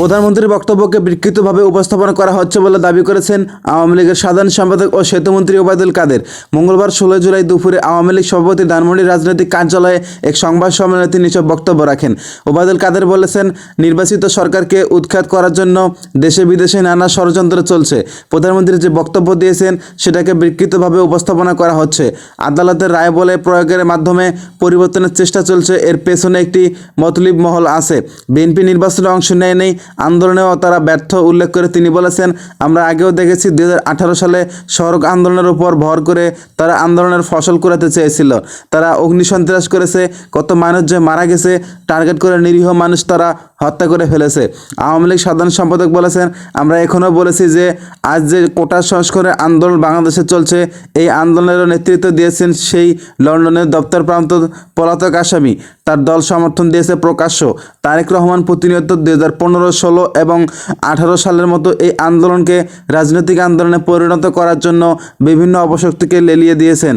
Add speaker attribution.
Speaker 1: প্রধানমন্ত্রীর বক্তব্যকে বিকৃতভাবে উপস্থাপনা করা হচ্ছে বলে দাবি করেছেন আওয়ামী লীগের সাধারণ সম্পাদক ও সেতুমন্ত্রী ওবায়দুল কাদের। মঙ্গলবার ষোলো জুলাই দুপুরে আওয়ামী লীগ সভাপতি ধানমন্ডি রাজনৈতিক কার্যালয়ে এক সংবাদ সম্মেলনে তিনি সব বক্তব্য রাখেন। ওবায়দুল কাদের বলেছেন, নির্বাচিত সরকারকে উৎখাত করার জন্য দেশে বিদেশে নানা ষড়যন্ত্র চলছে। প্রধানমন্ত্রী যে বক্তব্য দিয়েছেন, সেটাকে বিকৃতভাবে উপস্থাপনা করা হচ্ছে। আদালতের রায় বলে প্রয়োগের মাধ্যমে পরিবর্তনের চেষ্টা চলছে। এর পেছনে একটি মতলিব মহল আছে। বিএনপি নির্বাচনে অংশ নেয়নি আন্দোলনেও তারা ব্যর্থ উল্লেখ করে তিনি বলেছেন, আমরা আগেও দেখেছি দুই হাজার আঠারো সালে সড়ক আন্দোলনের উপর ভর করে তারা আন্দোলনের ফসল কুড়াতে চেয়েছিল। তারা অগ্নিসন্ত্রাস করেছে, কত মানুষ যে মারা গেছে, টার্গেট করে নিরীহ মানুষ তারা হত্যা করে ফেলেছে। আওয়ামী লীগ সাধারণ সম্পাদক বলেছেন, আমরা এখনও বলেছি যে আজ যে কোটা সংস্কারের আন্দোলন বাংলাদেশে চলছে, এই আন্দোলনেরও নেতৃত্ব দিয়েছেন সেই লন্ডনের দপ্তর প্রান্ত পলাতক আসামি। তার দল সমর্থন দিয়েছে প্রকাশ্য। তারেক রহমান প্রতিনিয়ত দুই হাজার পনেরো ষোলো এবং আঠারো সালের মতো এই আন্দোলনকে রাজনৈতিক আন্দোলনে পরিণত করার জন্য বিভিন্ন অপশক্তিকে লেলিয়ে দিয়েছেন।